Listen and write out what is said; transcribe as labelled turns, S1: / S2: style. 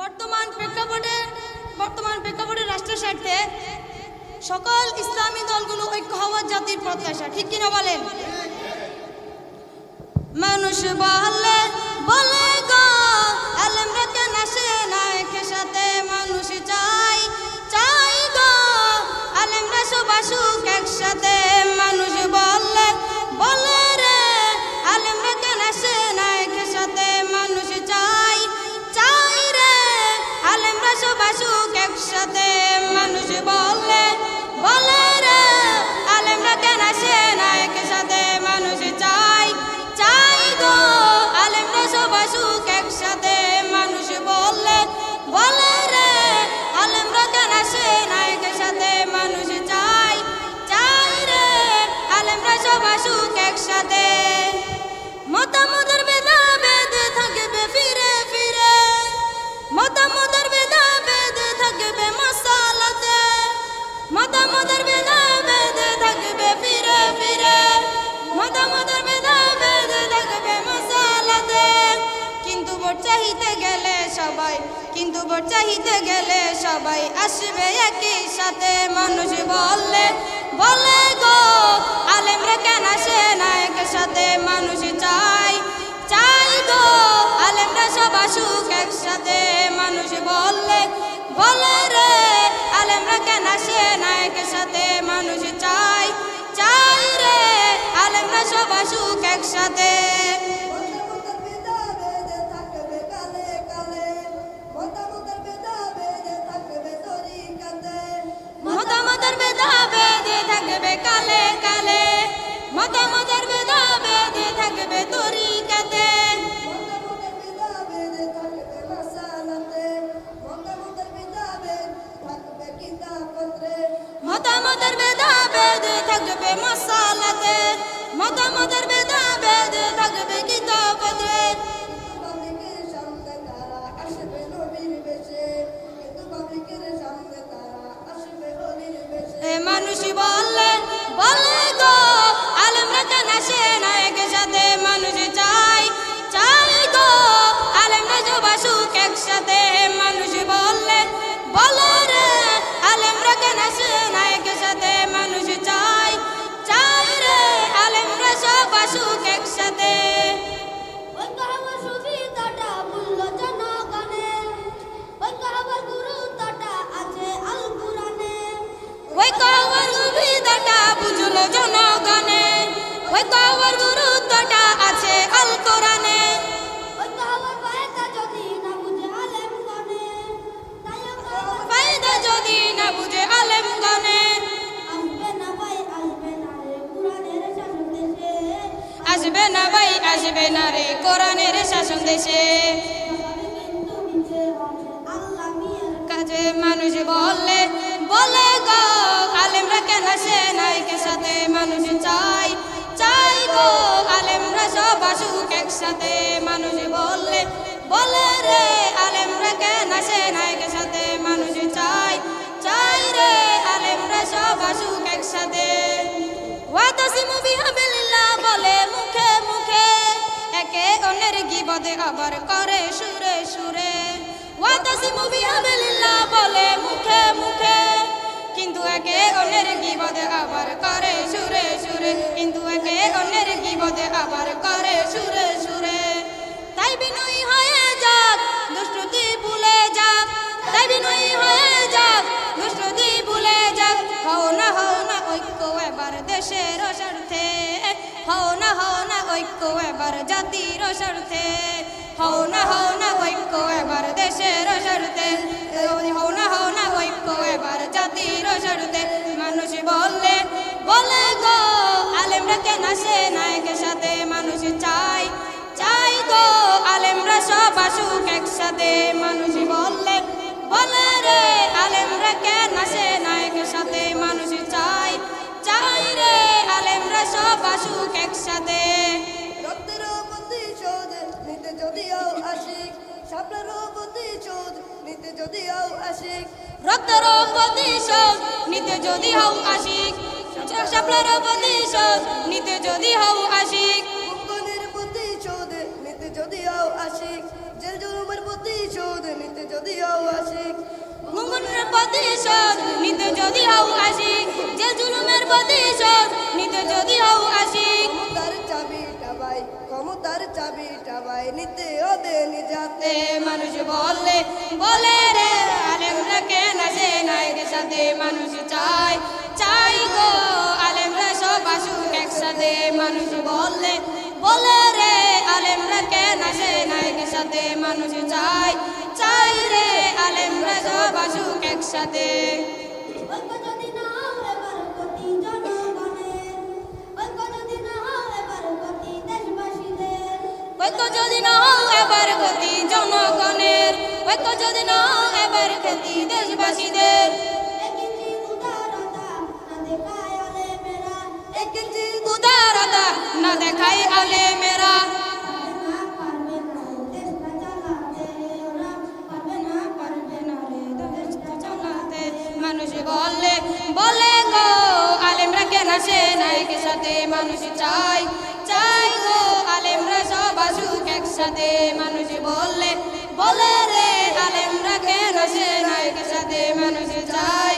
S1: বর্তমান প্রেক্ষাপটে বর্তমান প্রেক্ষাপটে রাষ্ট্রের স্বার্থে সকল ইসলামী দলগুলো ঐক্য হওয়ার জাতির প্রত্যাশা। ঠিক কিনা বলেন? মানুষ বলে একসাথে। মতামতের বেদা বেদে থাকবে, ফিরে ফিরে। মতামতের বেদা বেদে থাকবে মশালাতে মতামতের বেদা বেদে থাকবে, ফিরে ফিরে। মতামতের বেদা বেদে থাকবে মশালাতে কিন্তু ভোট চাহিতে গেলে সবাই, কিন্তু ভোট চাহিতে গেলে সবাই আসবে একই সাথে। মানুষ বললে বলে গো, আলেমরা কেন আসে নায়কের সাথে মানুষ চাই চাই গো, আলেমরা সব আসুক, একসাথে মানুষ বললে বলে রে, আলেমরা কেন আসে নায়কের সাথে মানুষ চাই চাই রে, আলেমরা সব আসুক, একসাথে
S2: মতামতের
S1: বেদা বেদ থাকবে মশালাতে। মতামতের বেদা বেদে থাকবে কিতাবতে
S3: আছে আল কোরআনে।
S1: ওই কওয়ার গুরুত্বটা আছে আল কোরআনে।
S3: ভাই আসবে না রে কোরআনের শাসন দেশে।
S1: কাজে মানুষ বললে, বলে গো আলেমরা কেন আসে নাইকে সাথে মানুষ চাই চাই গো আলেমরা সব আসুক একসাথে। মানুষ বললে, বলে রে আলেমরা কেন আসে নাইকে সাথে মানুষ চাই চাই রে আলেমরা সব আসুক একসাথে। ওয়াতাসিমু একে অন্যের গিবদে আবার করে সুরে সুরে? ওয়াতাসিমু বিহাবিলিল্লাহ বলে মুখে মুখে। কিন্তু একে অন্যের গিবদে আবার করে সুরে সুরে। কিন্তু একে অন্যের গিবদে আবার করে সুরে সুরে। তাই বিনয়ী হয়ে যাক দুষ্টুতি ভুলে যাক। তাই বিনয়ী হয়ে যাক দুষ্টুতি ভুলে যাক। হও না হও না, ঐক্য এবার দেশের স্বার্থে হও না হও না ঐক্য এবার জাতির স্বার্থে। হও না হও না ঐক্য এবার দেশের স্বার্থে। হও না হও না ঐক্য এবার জাতির স্বার্থে। মানুষ বললে, বলে গো, আলেমরা কেন আসে নায়কের সাথে মানুষ চাই চাই গো, আলেমরা সব আসুক একসাথে। মানুষ বললে, বলে রে, আলেমরা কেন আসে নায়কের সাথে মানুষ চাই চাই
S2: নিতে
S1: রক্তের যদি হও আশিক
S2: জেল জুলুমের প্রতিশোধ নিতে যদি হও আশিক চাবিটা ভাই ক্ষমতার চাবিটা ভাই নিতে হবে নিজাতে।
S1: মানুষ বললে বলে রে, আলেমরা কেন আসে নায়কের সাথে মানুষ চাই চাই গো, আলেমরা সব আসুক একসাথে। মানুষ বললে বলে রে, আলেমরা কেন আসে নায়কের সাথে মানুষ চাই চাই রে, আলেমরা সব আসুক একসাথে।
S3: ঐক্য যদি না এবার
S1: গতি দেশবাসীদের।
S3: উদারতা না
S1: দেখাই আলে মেরা মানুষ বললে বলে গো আলেমরা কেন আসে নায়কের সাথে মানুষ চাই চাই গো আলেমরা সব আসুক একসাথে। মানুষ বললে বলে রে আলেমরা কে রসে? নাই কে সাথে মানুষ চায়।